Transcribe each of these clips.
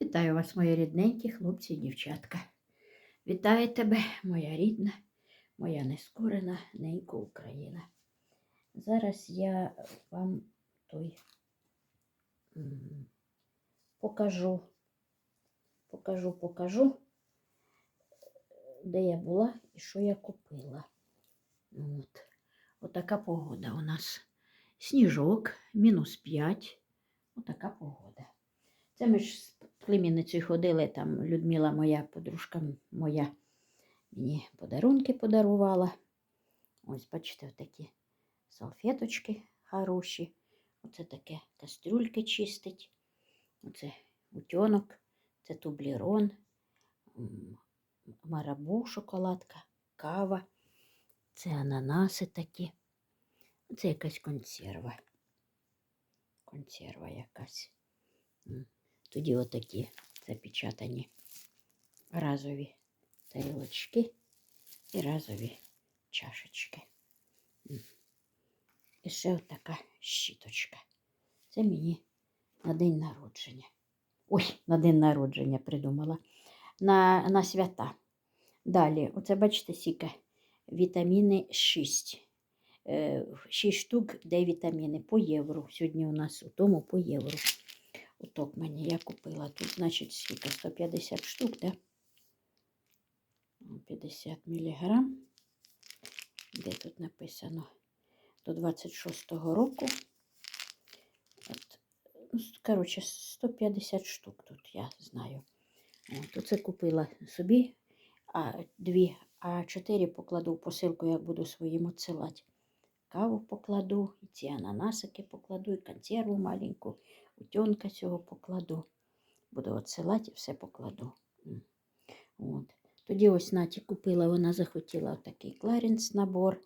Вітаю вас, мої рідненькі хлопці і дівчатка. Вітаю тебе, моя рідна, моя нескорена ненька Україна. Зараз я вам той покажу, покажу, покажу, де я була і що я купила. От. Отака погода у нас. Сніжок, мінус 5. Отака погода. Це ми ж племінницею ходили, там Людмила, моя подружка моя, мені подарунки подарувала. Ось, бачите, такі салфеточки хороші. Оце таке кастрюльки чистить. Оце утьонок, це тублірон, марабу, шоколадка, кава. Це ананаси такі. Це якась консерва. Консерва якась. Тоді отакі запечатані разові тарілочки і разові чашечки. І ще отака щіточка. Це мені на день народження. Ой, на день народження придумала. На, на свята. Далі, оце бачите, сіка вітаміни 6. 6 штук, де вітаміни по євро. Сьогодні у нас у тому по євро. Оток мені я купила. Тут, значить, скільки? 150 штук, да? 50 міліграм. Де тут написано? До 26-го року. От, ну, коротше, 150 штук тут, я знаю. От, оце купила собі, а дві, а чотири покладу в посилку, як буду своїм відсилати. Каву покладу, і ці ананасики покладу, і консерву маленьку, утенка цього покладу. Буду відсилати і все покладу. От. Тоді ось Наті купила, вона захотіла такий кларенс набор.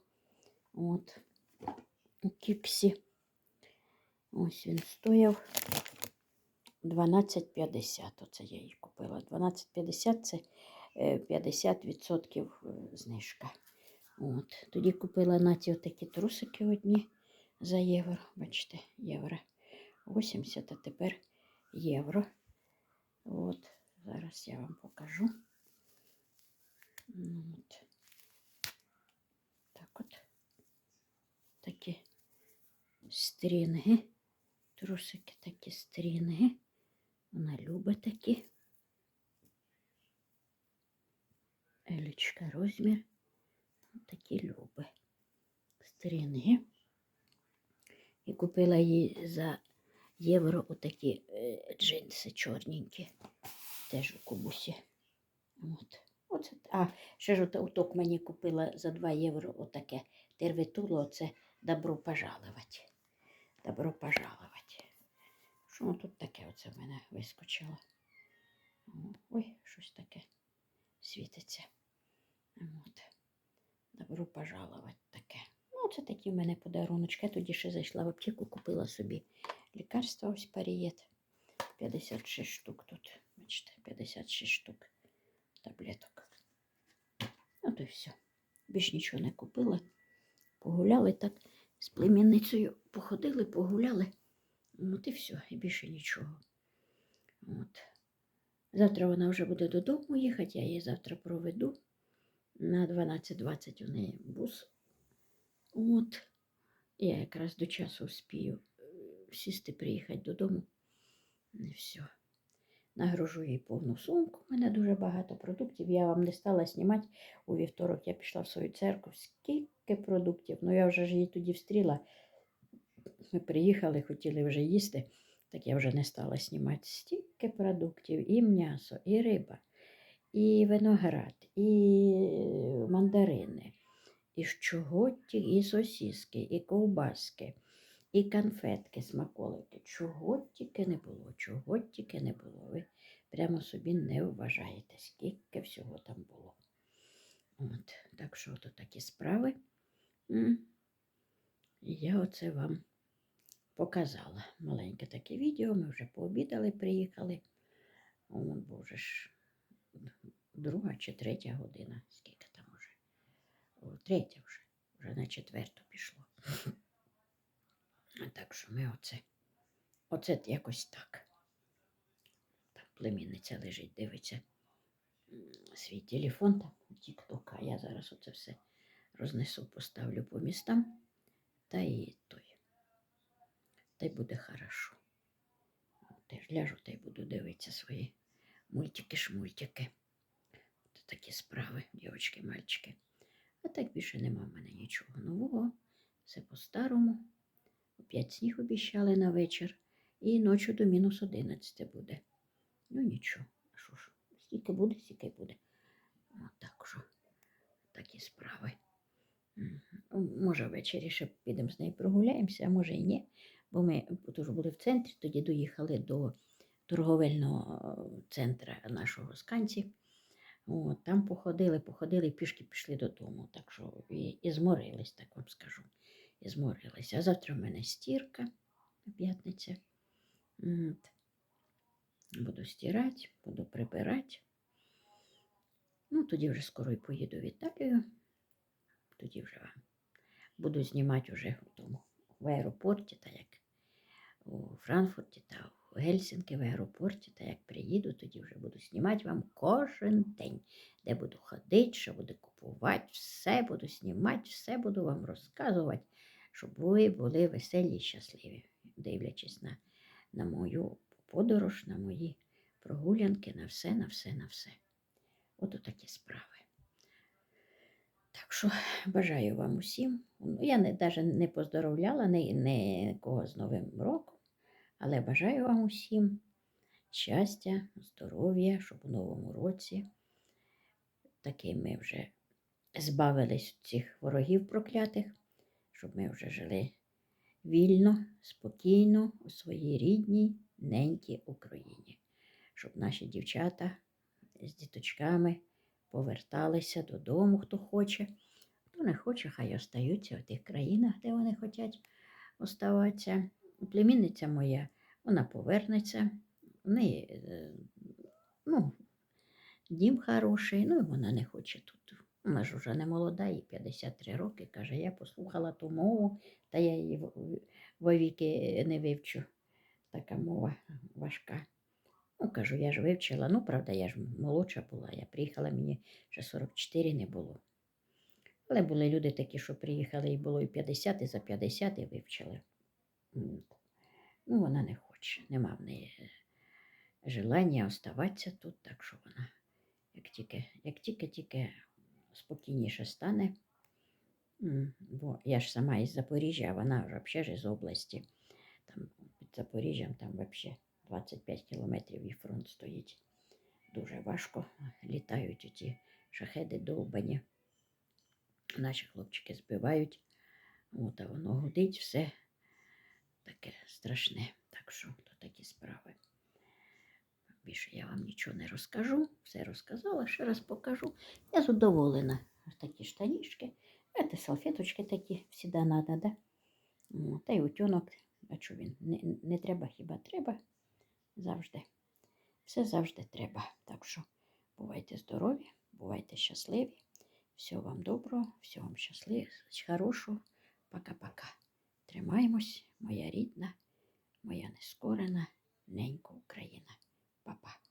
От. У кіксі. Ось він стояв 12,50. Оце я її купила. 12,50 це е, 50% знижка. От. Тоді купила Наті отакі трусики одні за євро. Бачите, євро 80, а тепер євро. От. Зараз я вам покажу. От. Так от. Такі стрінги. Трусики такі стрінги. Вона любить такі. Елічка розмір. Такі люби. Стрінги. І купила їй за євро отакі е, джинси чорненькі. Теж у кубусі. От. Оце, а, ще ж оток мені купила за 2 євро отаке тервитуло, це добро пожаловать. Добро пожаловать. Що воно тут таке оце в мене вискочило? Ой, щось таке світиться. Добро пожаловать таке. Ну, це такі в мене подаруночки. Я тоді ще зайшла в аптеку, купила собі лікарства, ось парієт. 56 штук тут. Бачите, 56 штук таблеток. Ну, то й все. Більш нічого не купила. Погуляли так з племінницею. Походили, погуляли. От і все, і більше нічого. От. Завтра вона вже буде додому їхати, я її завтра проведу. На 12.20 у неї бус. От. Я якраз до часу вспію е, сісти, приїхати додому. І все. Нагружу їй повну сумку. У мене дуже багато продуктів. Я вам не стала знімати. У вівторок я пішла в свою церкву. Скільки продуктів. Ну, я вже ж її тоді встріла. Ми приїхали, хотіли вже їсти, так я вже не стала знімати. Стільки продуктів, і м'ясо, і риба, і виноград, і мандарини, і чого ті, і сосиски, і ковбаски, і конфетки, смаколики. Чого тільки не було, чого тільки не було. Ви прямо собі не вважаєте, скільки всього там було. От, так що то такі справи. Я оце вам показала. Маленьке таке відео. Ми вже пообідали, приїхали. О, боже ж, друга чи третя година. Скільки там уже? О, третя вже, вже на четверту пішло. Так що ми оце, оце якось так. Там племінниця лежить, дивиться свій телефон там, тік-ток, а я зараз оце все рознесу, поставлю по містам, та і той. Та й буде хорошо. Теж ляжу та й буду дивитися свої мультики-шмультики. От такі справи, дівчатки, мальчики. А так більше нема в мене нічого нового. Все по-старому. Опять сніг обіщали на вечір. І ночі до мінус 11 буде. Ну нічого. А що ж, скільки буде, стільки буде. От так що. Такі справи. Може, ввечері ще підемо з нею прогуляємося, а може і ні. Бо ми тут були в центрі, тоді доїхали до торговельного е, центру нашого сканці. От, там походили, походили пішки пішли додому. Так що і, і зморились, так вам скажу. І зморились. А завтра в мене стірка п'ятниця. От. Буду стирати, буду прибирати. Ну, тоді вже скоро і поїду в Італію. Тоді вже вам буду знімати вже в в аеропорті, та як у Франкфурті та Гельсінки в аеропорті, та як приїду, тоді вже буду знімати вам кожен день, де буду ходити, що буду купувати, все буду знімати, все буду вам розказувати, щоб ви були веселі і щасливі, дивлячись на, на мою подорож, на мої прогулянки, на все, на все, на все. От такі справи. Так що бажаю вам усім. Ну, я не, навіть не поздоровляла ні, нікого з Новим роком, але бажаю вам усім щастя, здоров'я, щоб у новому році таки ми вже збавились цих ворогів проклятих, щоб ми вже жили вільно, спокійно у своїй рідній, ненькій Україні, щоб наші дівчата з діточками поверталися додому, хто хоче. Хто не хоче, хай остаються в тих країнах, де вони хочуть оставатися. Племінниця моя, вона повернеться. В неї, е, ну, дім хороший, ну і вона не хоче тут. Вона ж вже не молода, їй 53 роки. Каже, я послухала ту мову, та я її вовіки не вивчу. Така мова важка. Ну, кажу, я ж вивчила. Ну, правда, я ж молодша була. Я приїхала, мені ще 44 не було. Але були люди такі, що приїхали, і було і 50, і за 50 і вивчили. Ну, вона не хоче. Нема в неї е, желання оставатися тут, так що вона, як тільки, як тільки-тільки спокійніше стане. Бо я ж сама із Запоріжжя, а вона ж взагалі ж з області. Там під Запоріжжям там взагалі 25 кілометрів і фронт стоїть. Дуже важко літають оті шахеди довбані. Наші хлопчики збивають. От, а воно гудить все таке страшне. Так що то такі справи. Більше я вам нічого не розкажу. Все розказала, ще раз покажу. Я задоволена. Такі штанішки. Це салфеточки такі всіда надо, да? Та й утюнок. Бачу він. Не, не треба хіба треба. Завжди. Все завжди треба. Так що бувайте здорові, бувайте щасливі. Всього вам доброго, всього вам щасливого, хорошого. Пока-пока. Тримаємось, моя рідна, моя нескорена, ненька Україна. Па-па.